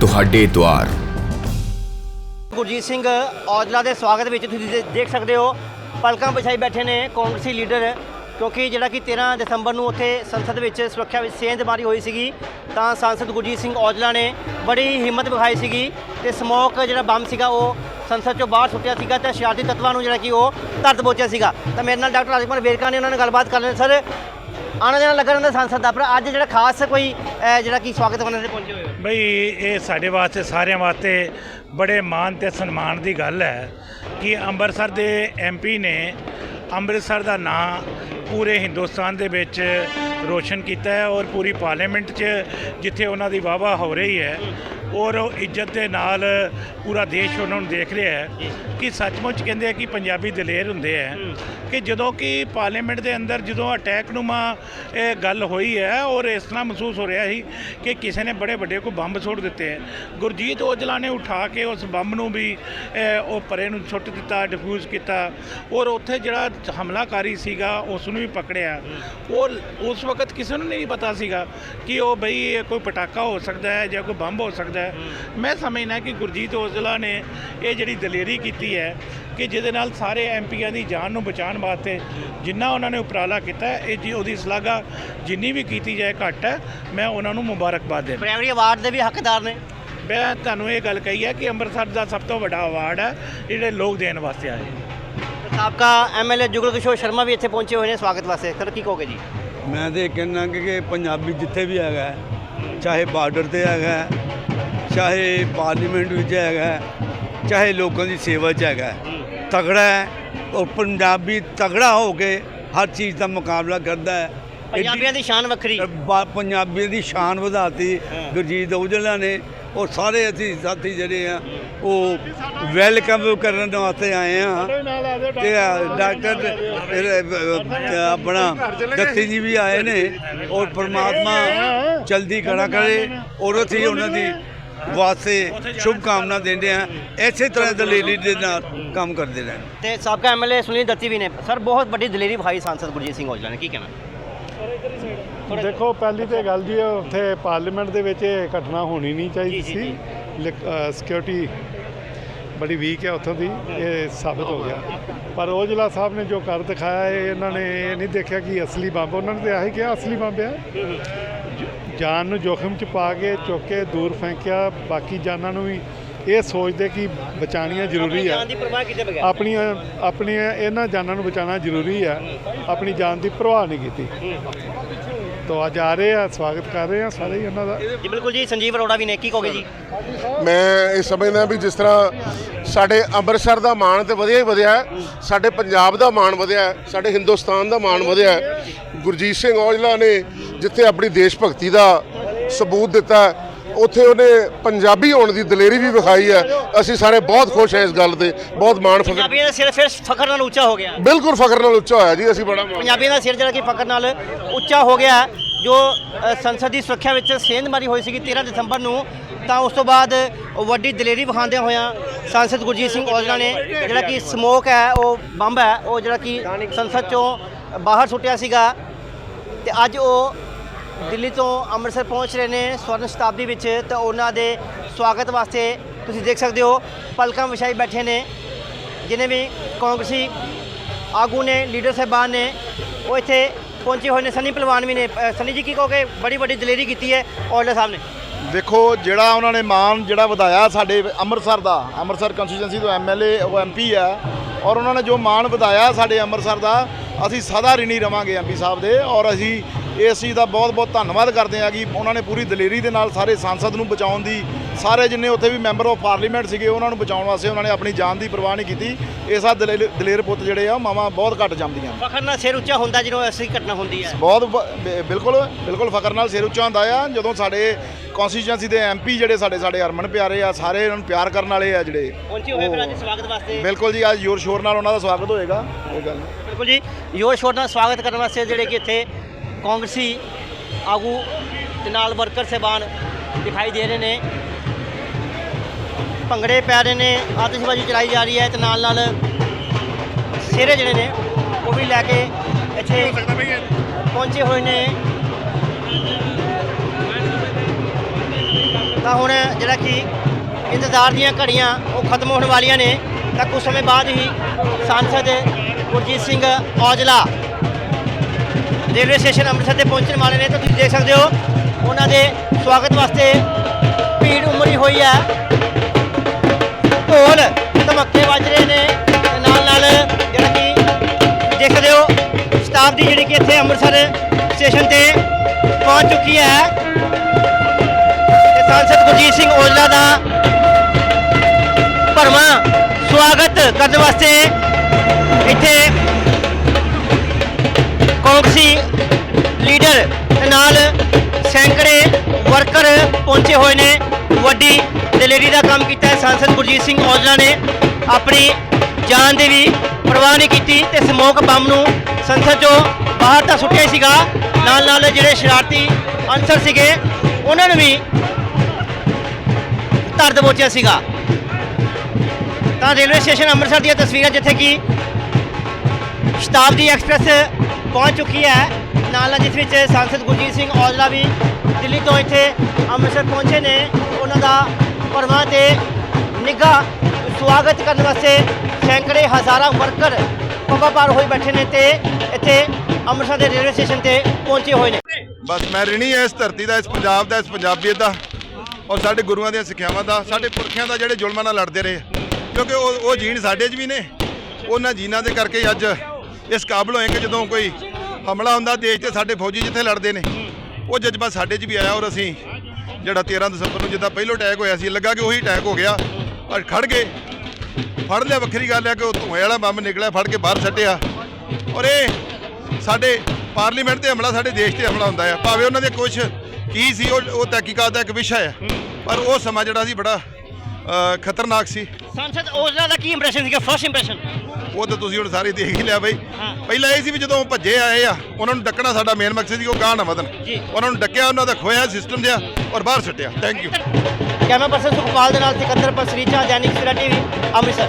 ਤੁਹਾਡੇ ਦੁਆਰ। ਗੁਰਜੀਤ ਸਿੰਘ ਔਜਲਾ ਦੇ ਸਵਾਗਤ ਵਿੱਚ ਤੁਸੀਂ ਦੇ- ਦੇਖ ਸਕਦੇ ਹੋ। ਪਲਕਾਂ ਵਿਛਾਈ ਬੈਠੇ ਨੇ ਕਾਂਗਰਸੀ ਲੀਡਰ, ਕਿਉਂਕਿ ਜਿਹੜਾ ਕਿ 13 ਦਸੰਬਰ ਨੂੰ ਉੱਥੇ ਸੰਸਦ ਵਿੱਚ ਸੁਰੱਖਿਆ ਵਿੱਚ ਸੇਂਧਮਾਰੀ ਹੋਈ ਸੀਗੀ, ਤਾਂ ਸੰਸਦ ਗੁਰਜੀਤ ਸਿੰਘ ਔਜਲਾ ਨੇ ਬੜੀ ਹਿੰਮਤ ਵਿਖਾਈ ਸੀਗੀ ਤੇ ਸਮੋਕ ਜਿਹੜਾ ਬੰਬ ਸੀਗਾ, ਉਹ ਸੰਸਦ ਚੋਂ ਬਾਹਰ ਸੁੱਟਿਆ ਸੀਗਾ ਤੇ ਸ਼ਰਾਰਤੀ ਤੱਤਵਾਂ ਨੂੰ ਜਿਹੜਾ ਕਿ ਉਹ ਧਰਤ ਪਹੁੰਚਿਆ ਸੀਗਾ। ਤਾਂ ਮੇਰੇ ਨਾਲ ਡਾਕਟਰ ਰਾਜਕੁਮਾਰ ਵੇਰਕਾ ਨੇ ਉਹਨਾਂ ਨਾਲ ਗੱਲਬਾਤ ਕਰ ਲਈ ਸਰ ਆਣਾ ਜਾਣਾ ਲੱਗਾ ਰਹਿੰਦਾ ਸੰਸਦ ਦਾ ਪਰ ਅੱਜ ਜਿਹੜਾ ਖਾਸ ਕੋਈ ਅਹ, ਜਿਹੜਾ ਕਿ ਸਵਾਗਤ ਕਰਨ ਦੇ ਪਹੁੰਚੇ ਹੋਏ ਹੋ? ਬਈ ਇਹ ਸਾਡੇ ਵਾਸਤੇ ਸਾਰਿਆਂ ਵਾਸਤੇ ਬੜੇ ਮਾਣ ਤੇ ਸਨਮਾਨ ਦੀ ਗੱਲ ਹੈ ਕਿ ਅੰਮ੍ਰਿਤਸਰ ਦੇ ਐਮਪੀ ਨੇ ਅੰਮ੍ਰਿਤਸਰ ਦਾ ਨਾਂ ਪੂਰੇ ਹਿੰਦੁਸਤਾਨ ਦੇ ਵਿੱਚ ਰੋਸ਼ਨ ਕੀਤਾ ਹੈ ਔਰ ਪੂਰੀ ਪਾਰਲੀਮੈਂਟ 'ਚ ਜਿੱਥੇ ਉਹਨਾਂ ਦੀ ਵਾਵਾ ਹੋ ਰਹੀ ਹੈ ਔਰ ਉਹ ਇੱਜ਼ਤ ਦੇ ਨਾਲ ਪੂਰਾ ਦੇਸ਼ ਉਹਨਾਂ ਨੂੰ ਦੇਖ ਰਿਹਾ ਹੈ ਕਿ ਸੱਚਮੁੱਚ ਕਹਿੰਦੇ ਆ ਕਿ ਪੰਜਾਬੀ ਦਲੇਰ ਹੁੰਦੇ ਆ। ਕਿ ਜਦੋਂ ਕਿ ਪਾਰਲੀਮੈਂਟ ਦੇ ਅੰਦਰ ਜਦੋਂ ਅਟੈਕ ਨੂੰਮਾ ਇਹ ਗੱਲ ਹੋਈ ਹੈ ਔਰ ਇਸ ਤਰ੍ਹਾਂ ਮਹਿਸੂਸ ਹੋ ਰਿਹਾ ਸੀ ਕਿ ਕਿਸੇ ਨੇ ਬੜੇ ਵੱਡੇ ਕੋ ਬੰਬ ਸੁੱਟ ਦਿੱਤੇ ਹੈ। ਗੁਰਜੀਤ ਔਜਲਾ ਨੇ ਉਠਾ ਕੇ ਉਸ ਬੰਬ ਨੂੰ ਵੀ ਉਹ ਪਰੇ ਨੂੰ ਸੁੱਟ ਦਿੱਤਾ ਡਿਫਿਊਜ਼ ਕੀਤਾ ਔਰ ਉੱਥੇ ਜਿਹੜਾ ਹਮਲਾਕਾਰੀ ਸੀਗਾ ਉਸ ਨੂੰ ਵੀ ਪਕੜਿਆ। ਔਰ ਉਸ ਵਕਤ ਕਿਸੇ ਨੂੰ ਨਹੀਂ ਪਤਾ ਸੀਗਾ ਕਿ ਉਹ ਬਈ ਕੋਈ ਪਟਾਕਾ ਹੋ ਸਕਦਾ ਹੈ ਜਾਂ ਕੋਈ ਬੰਬ ਹੋ ਸਕਦਾ ਹੈ। ਮੈਂ ਸਮਝਦਾ ਕਿ ਗੁਰਜੀਤ ਔਜਲਾ ਨੇ ਇਹ ਜਿਹੜੀ ਦਲੇਰੀ ਕੀਤੀ ਹੈ ਕਿ ਜਿਹਦੇ ਨਾਲ ਸਾਰੇ ਐਮਪੀਆਂ ਦੀ ਜਾਨ ਨੂੰ ਬਚਾਉਣ ਵਾਸਤੇ ਜਿੰਨਾ ਉਹਨਾਂ ਨੇ ਉਪਰਾਲਾ ਕੀਤਾ ਹੈ, ਇਹ ਜੀ ਉਹਦੀ ਸ਼ਲਾਘਾ ਜਿੰਨੀ ਵੀ ਕੀਤੀ ਜਾਏ ਘੱਟ ਹੈ। ਮੈਂ ਉਹਨਾਂ ਨੂੰ ਮੁਬਾਰਕਬਾਦ ਦੇਣਾ ਪ੍ਰਾਇਮਰੀ ਅਵਾਰਡ ਦੇ ਵੀ ਹੱਕਦਾਰ ਨੇ। ਮੈਂ ਤੁਹਾਨੂੰ ਇਹ ਗੱਲ ਕਹੀ ਹੈ ਕਿ ਅੰਮ੍ਰਿਤਸਰ ਦਾ ਸਭ ਤੋਂ ਵੱਡਾ ਅਵਾਰਡ ਹੈ ਜਿਹੜੇ ਲੋਕ ਦੇਣ ਵਾਸਤੇ ਆਏ ਸਾਬਕਾ ਐਮਐਲਏ ਜੁਗਲ ਕਿਸ਼ੋਰ ਸ਼ਰਮਾ ਵੀ ਇੱਥੇ ਪਹੁੰਚੇ ਹੋਏ ਨੇ ਸਵਾਗਤ ਵਾਸਤੇ। ਸਰ ਕੀ ਕਹੋਗੇ ਜੀ? ਮੈਂ ਤੇ ਕਹਿੰਦਾ ਕਿ ਪੰਜਾਬੀ ਜਿੱਥੇ ਵੀ ਹੈਗਾ ਚਾਹੇ ਬਾਰਡਰ ਤੇ ਹੈਗਾ ਚਾਹੇ ਪਾਰਲੀਮੈਂਟ ਵਿੱਚ ਹੈਗਾ ਚਾਹੇ ਲੋਕਾਂ ਦੀ ਸੇਵਾ 'ਚ ਹੈਗਾ ਤਗੜਾ ਹੈ ਔਰ ਪੰਜਾਬੀ ਤਗੜਾ ਹੋ ਕੇ ਹਰ ਚੀਜ਼ ਦਾ ਮੁਕਾਬਲਾ ਕਰਦਾ ਹੈ। ਪੰਜਾਬੀਆਂ ਦੀ ਸ਼ਾਨ ਵੱਖਰੀ। ਪੰਜਾਬੀਆਂ ਦੀ ਸ਼ਾਨ ਵਧਾਤੀ ਗੁਰਜੀਤ ਔਜਲਾ ਨੇ। ਔਰ ਸਾਰੇ ਅਸੀਂ ਸਾਥੀ ਜਿਹੜੇ ਆ ਉਹ ਵੈਲਕਮ ਕਰਨ ਵਾਸਤੇ ਆਏ ਆ। ਤੇ ਡਾਕਟਰ ਆਪਣਾ ਦੱਤੀ ਜੀ ਵੀ ਆਏ ਨੇ। ਔਰ ਪ੍ਰਮਾਤਮਾ ਜਲਦੀ ਖੜਾ ਕਰੇ। ਔਰ ਅਸੀਂ ਉਹਨਾਂ ਦੀ ਵਾਸਤੇ ਸ਼ੁਭ ਕਾਮਨਾ ਦਿੰਦੇ ਆ। ਇਸੇ ਤਰ੍ਹਾਂ ਦਲੇਰੀ ਦੇ ਨਾਲ ਕੰਮ ਕਰਦੇ ਰਹਿਣ। ਤੇ ਸਾਬਕਾ ਐਮਐਲਏ ਸੁਨੀਲ ਦੱਤੀ ਵੀ ਨੇ। ਸਰ ਬਹੁਤ ਵੱਡੀ ਦਲੇਰੀ ਵਿਖਾਈ ਸੰਸਦ ਗੁਰਜੀਤ ਸਿੰਘ ਔਜਲਾ ਨੇ। ਕੀ ਕਹਿਣਾ? ਦੇਖੋ ਪਹਿਲੀ ਤੇ ਗੱਲ ਜੀ ਉੱਥੇ ਪਾਰਲੀਮੈਂਟ ਦੇ ਵਿੱਚ ਇਹ ਘਟਨਾ ਹੋਣੀ ਨਹੀਂ ਚਾਹੀਦੀ ਸੀ। ਸਿਕਿਉਰਿਟੀ ਬੜੀ ਵੀਕ ਹੈ ਉੱਥੋਂ ਦੀ। ਇਹ ਸਾਬਤ ਹੋ ਗਿਆ। ਪਰ ਔਜਲਾ ਸਾਹਿਬ ਨੇ ਜੋ ਕਰ ਦਿਖਾਇਆ ਇਹ ਇਹਨਾਂ ਨੇ ਇਹ ਨਹੀਂ ਦੇਖਿਆ ਕਿ ਅਸਲੀ ਬੰਬ। ਉਹਨਾਂ ਨੇ ਤਾਂ ਆਹੀ ਕਿਹਾ ਅਸਲੀ ਬੰਬ ਹੈ ਜਾਨ ਨੂੰ ਜੋਖਮ ਚ ਪਾ ਕੇ ਚੁੱਕ ਕੇ ਦੂਰ ਫੈਂਕਿਆ ਬਾਕੀ ਜਾਨਾਂ ਨੂੰ ਵੀ ਇਹ ਸੋਚਦੇ ਕਿ ਬਚਾਉਣੀਆਂ ਜ਼ਰੂਰੀ ਬਗੈਰ। ਆਪਣੀਆਂ ਆਪਣੀਆਂ ਇਹਨਾਂ ਜਾਨਾਂ ਨੂੰ ਬਚਾਉਣਾ ਜ਼ਰੂਰੀ ਹੈ ਆਪਣੀ ਜਾਨ ਦੀ ਪਰਵਾਹ ਨਹੀਂ ਕੀਤੀ। ਤੋ ਅੱਜ ਆ ਰਹੇ ਆ ਸਵਾਗਤ ਕਰ ਰਹੇ ਆ ਸਾਰੇ ਹੀ ਉਹਨਾਂ ਦਾ। ਜੀ ਬਿਲਕੁਲ ਜੀ ਸੰਜੀਵ ਅਰੋੜਾ ਵੀ ਨੇ ਕੀ ਕਹੋਗੇ ਜੀ। ਮੈਂ ਇਹ ਸਮਝਦਾ ਵੀ ਜਿਸ ਤਰ੍ਹਾਂ ਸਾਡੇ ਅੰਮ੍ਰਿਤਸਰ ਦਾ ਮਾਣ ਤੇ ਵਧਿਆ ਹੀ ਵਧਿਆ ਹੈ। ਸਾਡੇ ਪੰਜਾਬ ਦਾ ਮਾਣ ਵਧਿਆ ਹੈ। ਸਾਡੇ ਹਿੰਦੁਸਤਾਨ ਦਾ ਮਾਣ ਵਧਿਆ ਹੈ। ਗੁਰਜੀਤ ਸਿੰਘ ਔਜਲਾ ਨੇ ਜਿੱਥੇ ਆਪਣੀ ਦੇਸ਼ ਭਗਤੀ ਦਾ ਸਬੂਤ ਦਿੱਤਾ ਉੱਥੇ ਉਹਨੇ ਪੰਜਾਬੀ ਹੋਣ ਦੀ ਦਲੇਰੀ ਵੀ ਵਿਖਾਈ ਹੈ। ਅਸੀਂ ਸਾਰੇ ਬਹੁਤ ਖੁਸ਼ ਹਾਂ ਇਸ ਗੱਲ ਤੇ। ਬਹੁਤ ਮਾਣ ਫਖਰ ਪੰਜਾਬੀਆਂ ਦਾ ਸਿਰ ਫਿਰ ਫਖਰ ਨਾਲ ਉੱਚਾ ਹੋ ਗਿਆ। ਬਿਲਕੁਲ ਫਖਰ ਨਾਲ ਉੱਚਾ ਹੋਇਆ ਜੀ ਅਸੀਂ ਬੜਾ ਮਾਣ ਪੰਜਾਬੀਆਂ ਦਾ ਸਿਰ ਜਿਹੜਾ ਕਿ ਫਖਰ ਨਾਲ ਉੱਚਾ ਹੋ ਗਿਆ ਜੋ ਸੰਸਦ ਦੀ ਸੁਰੱਖਿਆ ਵਿੱਚ ਸੇਂਧਮਾਰੀ ਹੋਈ ਸੀਗੀ 13 ਦਸੰਬਰ ਨੂੰ। ਤਾਂ ਉਸ ਤੋਂ ਬਾਅਦ ਵੱਡੀ ਦਲੇਰੀ ਵਿਖਾਉਂਦਿਆਂ ਹੋਇਆਂ ਸੰਸਦ ਗੁਰਜੀਤ ਸਿੰਘ ਔਜਲਾ ਨੇ ਜਿਹੜਾ ਕਿ ਸਮੋਕ ਹੈ ਉਹ ਬੰਬ ਹੈ ਉਹ ਜਿਹੜਾ ਕਿ ਸੰਸਦ ਚੋਂ ਬਾਹਰ ਸੁੱਟਿਆ ਸੀਗਾ। ਤੇ ਅੱਜ ਉਹ ਦਿੱਲੀ ਤੋਂ ਅੰਮ੍ਰਿਤਸਰ ਪਹੁੰਚ ਰਹੇ ਨੇ ਸਵਰਨ ਸ਼ਤਾਬਦੀ ਵਿੱਚ ਤਾਂ ਉਹਨਾਂ ਦੇ ਸਵਾਗਤ ਵਾਸਤੇ ਤੁਸੀਂ ਦੇਖ ਸਕਦੇ ਹੋ ਪਲਕਾਂ ਵਿਛਾਈ ਬੈਠੇ ਨੇ ਜਿਨੇ ਵੀ ਕਾਂਗਰਸੀ ਆਗੂ ਨੇ ਲੀਡਰ ਸਾਹਿਬਾਨ ਨੇ ਉਹ ਇੱਥੇ ਪਹੁੰਚੇ ਹੋਏ ਨੇ। ਸਨੀ ਪਹਿਲਵਾਨ ਵੀ ਨੇ। ਅ, ਸਨੀ ਜੀ ਕੀ ਕਹੋਗੇ? ਬੜੀ ਵੱਡੀ ਦਲੇਰੀ ਕੀਤੀ ਹੈ ਔਜਲਾ ਸਾਹਿਬ ਨੇ। ਦੇਖੋ, ਜਿਹੜਾ ਉਹਨਾਂ ਨੇ ਮਾਨ ਜਿਹੜਾ ਵਧਾਇਆ ਸਾਡੇ ਅੰਮ੍ਰਿਤਸਰ ਦਾ, ਅੰਮ੍ਰਿਤਸਰ ਕੰਸਟੀਚੁਐਂਸੀ ਤੋਂ ਐਮਐਲਏ ਉਹ ਐਮਪੀ ਆ ਔਰ ਉਹਨਾਂ ਨੇ ਜੋ ਮਾਨ ਵਧਾਇਆ ਸਾਡੇ ਅੰਮ੍ਰਿਤਸਰ ਦਾ, ਅਸੀਂ ਸਦਾ ਰਿਣੀ ਰਵਾਂਗੇ ਐਮਪੀ ਸਾਹਿਬ ਦੇ, ਔਰ ਅਸੀਂ ਇਸ ਚੀਜ਼ ਦਾ ਬਹੁਤ ਬਹੁਤ ਧੰਨਵਾਦ ਕਰਦੇ ਹਾਂ ਕਿ ਉਹਨਾਂ ਨੇ ਪੂਰੀ ਦਲੇਰੀ ਦੇ ਨਾਲ ਸਾਰੇ ਸੰਸਦ ਨੂੰ ਬਚਾਉਣ ਦੀ ਸਾਰੇ ਜਿੰਨੇ ਉੱਥੇ ਵੀ ਮੈਂਬਰ ਆਫ ਪਾਰਲੀਮੈਂਟ ਸੀਗੇ ਉਹਨਾਂ ਨੂੰ ਬਚਾਉਣ ਵਾਸਤੇ ਉਹਨਾਂ ਨੇ ਆਪਣੀ ਜਾਨ ਦੀ ਪਰਵਾਹ ਨਹੀਂ ਕੀਤੀ। ਇਹ ਸਾ ਦਲੇਰ ਪੁੱਤ ਜਿਹੜੇ ਆ ਮਾਵਾਂ ਬਹੁਤ ਘੱਟ ਜੰਮਦੀਆਂ। ਫਖਰ ਨਾਲ ਸਿਰ ਉੱਚਾ ਹੁੰਦਾ ਜਦੋਂ ਅਸਲੀ ਘਟਨਾ ਹੁੰਦੀ ਹੈ। ਬਹੁਤ ਬਿਲਕੁਲ ਬਿਲਕੁਲ ਫਖਰ ਨਾਲ ਸਿਰ ਉੱਚਾ ਹੁੰਦਾ ਆ। ਜਦੋਂ ਸਾਡੇ ਕਨਸਟੀਚੁਐਂਸੀ ਦੇ ਐਮਪੀ ਜਿਹੜੇ ਸਾਡੇ ਸਾਡੇ ਹਰਮਨ ਪਿਆਰੇ ਆ ਸਾਰੇ ਇਹਨਾਂ ਨੂੰ ਪਿਆਰ ਕਰਨ ਵਾਲੇ ਆ ਜਿਹੜੇ ਪਹੁੰਚੇ ਹੋਏ ਫਿਰ ਅੱਜ ਸਵਾਗਤ ਵਾਸਤੇ। ਬਿਲਕੁਲ ਜੀ ਅੱਜ ਜ਼ੋਰ ਸ਼ੋਰ ਨਾਲ ਉਹਨਾਂ ਦਾ ਸਵਾਗਤ ਹੋਏਗਾ। ਕੋਈ ਗੱਲ ਬਿਲਕੁਲ ਜੀ ਯੋਰ ਸ਼ੋਰ ਨਾਲ ਸਵਾਗਤ ਕਰਨ ਵਾਸਤੇ ਜਿਹੜੇ ਕਿ ਇੱਥੇ ਕਾਂਗਰਸੀ ਆਗੂ ਤੇ ਨਾਲ ਵਰਕਰ ਸਹਿਬਾਨ ਦਿਖਾਈ ਦੇ ਰਹੇ ਨੇ। ਭੰਗੜੇ ਪੈ ਰਹੇ ਨੇ, ਆਤਿਸ਼ਬਾਜ਼ੀ ਚਲਾਈ ਜਾ ਰਹੀ ਹੈ ਤੇ ਨਾਲ ਨਾਲ ਸਿਹਰੇ ਜਿਹੜੇ ਨੇ, ਉਹ ਵੀ ਲੈ ਕੇ ਇੱਥੇ ਪਹੁੰਚੇ ਹੋਏ ਨੇ। ਤਾਂ ਹੁਣ ਜਿਹੜਾ ਕਿ ਇੰਤਜ਼ਾਰ ਦੀਆਂ ਘੜੀਆਂ ਉਹ ਖਤਮ ਹੋਣ ਵਾਲੀਆਂ ਨੇ, ਤਾਂ ਕੁਝ ਸਮੇਂ ਬਾਅਦ ਹੀ ਸਾਂਸਦ ਗੁਰਜੀਤ ਸਿੰਘ ਔਜਲਾ ਰੇਲਵੇ ਸਟੇਸ਼ਨ ਅੰਮ੍ਰਿਤਸਰ ਤੇ ਪਹੁੰਚਣ ਵਾਲੇ ਨੇ। ਤਾਂ ਤੁਸੀਂ ਦੇਖ ਸਕਦੇ ਹੋ, ਉਹਨਾਂ ਦੇ ਸਵਾਗਤ ਵਾਸਤੇ ਭੀੜ ਉਮੜੀ ਹੋਈ ਹੈ। ਢੋਲ ਧਮੱਕੇ ਵੱਜ ਰਹੇ ਨੇ। ਤੇ ਨਾਲ ਨਾਲ ਜਿਹੜਾ ਕਿ ਦੇਖਦੇ ਹੋ, ਸਟਾਫ ਦੀ ਜਿਹੜੀ ਕਿ ਇੱਥੇ ਅੰਮ੍ਰਿਤਸਰ ਸਟੇਸ਼ਨ ਤੇ ਪਹੁੰਚ ਚੁੱਕੀ ਹੈ। ਤੇ ਸਾਂਸਦ ਗੁਰਜੀਤ ਸਿੰਘ ਔਜਲਾ ਦਾ ਭਰਵਾਂ ਸਵਾਗਤ ਕਰਨ ਵਾਸਤੇ ਇੱਥੇ ਕਾਂਗਰਸੀ ਲੀਡਰ ਨਾਲ ਸੈਂਕੜੇ ਵਰਕਰ ਪਹੁੰਚੇ ਹੋਏ ਨੇ। ਵੱਡੀ ਦਲੇਰੀ ਦਾ ਕੰਮ ਕੀਤਾ ਹੈ। ਸਾਂਸਦ ਗੁਰਜੀਤ ਸਿੰਘ ਔਜਲਾ ਨੇ ਆਪਣੀ ਜਾਨ ਦੀ ਵੀ ਪਰਵਾਹ ਨਹੀਂ ਕੀਤੀ ਤੇ ਸਮੋਕ ਬੰਬ ਨੂੰ ਸੰਸਦ ਚੋਂ ਬਾਹਰ ਤਾਂ ਸੁੱਟਿਆ ਹੀ ਸੀਗਾ। ਨਾਲ ਨਾਲ ਜਿਹੜੇ ਸ਼ਰਾਰਤੀ ਅਨਸਰ ਸੀਗੇ, ਉਹਨਾਂ ਨੂੰ ਵੀ ਧਰ ਦਬੋਚਿਆ ਸੀਗਾ। ਤਾਂ ਰੇਲਵੇ ਸਟੇਸ਼ਨ ਅੰਮ੍ਰਿਤਸਰ ਦੀਆਂ ਤਸਵੀਰਾਂ ਜਿੱਥੇ ਕਿ ਸ਼ਤਾਬਦੀ ਐਕਸਪ੍ਰੈਸ ਪਹੁੰਚ ਚੁੱਕੀ ਹੈ। ਨਾਲ ਨਾਲ ਜਿਸ ਵਿੱਚ ਸੰਸਦ ਗੁਰਜੀਤ ਸਿੰਘ ਔਜਲਾ ਵੀ ਦਿੱਲੀ ਤੋਂ ਇੱਥੇ ਅੰਮ੍ਰਿਤਸਰ ਪਹੁੰਚੇ ਨੇ। ਉਹਨਾਂ ਦਾ ਪਰਵਾਹ ਤੇ ਨਿੱਘਾ ਸਵਾਗਤ ਕਰਨ ਵਾਸਤੇ ਸੈਂਕੜੇ ਹਜ਼ਾਰਾਂ ਵਰਕਰ ਪੱਪਾ ਪਾਰ ਹੋਈ ਬੈਠੇ ਨੇ ਤੇ ਇੱਥੇ ਅੰਮ੍ਰਿਤਸਰ ਦੇ ਰੇਲਵੇ ਸਟੇਸ਼ਨ ਤੇ ਪਹੁੰਚੇ ਹੋਏ ਨੇ। ਬਸ ਮੈਂ ਰਿਣੀ ਐ ਇਸ ਧਰਤੀ ਦਾ, ਇਸ ਪੰਜਾਬ ਦਾ, ਇਸ ਪੰਜਾਬੀਅਤ ਦਾ ਔਰ ਸਾਡੇ ਗੁਰੂਆਂ ਦੀਆਂ ਸਿੱਖਿਆਵਾਂ ਦਾ, ਸਾਡੇ ਪੁਰਖਿਆਂ ਦਾ ਜਿਹੜੇ ਜ਼ੁਲਮਾਂ ਨਾਲ ਲੜਦੇ ਰਹੇ ਕਿਉਂਕਿ ਉਹ ਉਹ ਜੀਣ ਸਾਡੇ 'ਚ ਵੀ ਨੇ, ਉਹਨਾਂ ਜੀਨਾਂ ਦੇ ਕਰਕੇ ਅੱਜ ਇਸ ਕਾਬਲ ਹੋਏ ਕਿ ਜਦੋਂ ਕੋਈ ਹਮਲਾ ਹੁੰਦਾ, ਦੇਸ਼ ਤੇ ਸਾਡੇ ਫੌਜੀ ਜਿੱਥੇ ਲੜਦੇ ਨੇ, ਉਹ ਜਜ਼ਬਾ ਸਾਡੇ 'ਚ ਵੀ ਆਇਆ ਔਰ ਅਸੀਂ ਜਿਹੜਾ 13 ਦਸੰਬਰ ਨੂੰ ਜਿੱਦਾਂ ਪਹਿਲੋਂ ਅਟੈਕ ਹੋਇਆ ਸੀ ਲੱਗਾ ਕਿ ਉਹੀ ਅਟੈਕ ਹੋ ਗਿਆ। ਔਰ ਖੜ ਗਏ। ਫੜ ਲਿਆ ਵੱਖਰੀ ਗੱਲ ਹੈ ਕਿ ਉਹ ਧੂਏ ਵਾਲਾ ਬੰਬ ਨਿਕਲਿਆ ਫੜ ਕੇ ਬਾਹਰ ਸੱਟਿਆ। ਔਰ ਇਹ ਸਾਡੇ ਪਾਰਲੀਮੈਂਟ ਤੇ ਹਮਲਾ ਸਾਡੇ ਦੇਸ਼ ਤੇ ਹਮਲਾ ਹੁੰਦਾ ਹੈ ਭਾਵੇਂ ਉਹਨਾਂ ਦੇ ਕੁਝ ਕੀ ਸੀ ਉਹ ਉਹ ਤਹਿਕੀਕਾਤ ਦਾ ਇੱਕ ਵਿਸ਼ਾ ਹੈ। ਪਰ ਉਹ ਸਮਾਂ ਜਿਹੜਾ ਸੀ ਬੜਾ ਖਤਰਨਾਕ ਸੀ। ਸੰਸਦ ਔਜਲਾ ਦਾ ਕੀ ਇੰਪ੍ਰੈਸ਼ਨ ਸੀਗਾ? ਫਰਸਟ ਇੰਪ੍ਰੈਸ਼ਨ ਉਹ ਤਾਂ ਤੁਸੀਂ ਹੁਣ ਸਾਰੇ ਦੇਖ ਹੀ ਲਿਆ ਬਈ। ਪਹਿਲਾਂ ਇਹ ਸੀ ਵੀ ਜਦੋਂ ਭੱਜੇ ਆਏ ਆ ਉਹਨਾਂ ਨੂੰ ਡੱਕਣਾ ਸਾਡਾ ਮੇਨ ਮਕਸਦ ਸੀ ਉਹ ਗਾਹ ਨਾ ਵਧਣ। ਉਹਨਾਂ ਨੂੰ ਡੱਕਿਆ ਉਹਨਾਂ ਦਾ ਖੋਇਆ ਸਿਸਟਮ ਜਿਹਾ ਔਰ ਬਾਹਰ ਸੁੱਟਿਆ thank you camera person Sukhpal ਦੇ ਨਾਲ ਸਿਕੰਦਰ ਪਸਰੀਚਾ ਦੈਨਿਕ ਸਵੇਰਾ ਟੀਵੀ ਅੰਮ੍ਰਿਤਸਰ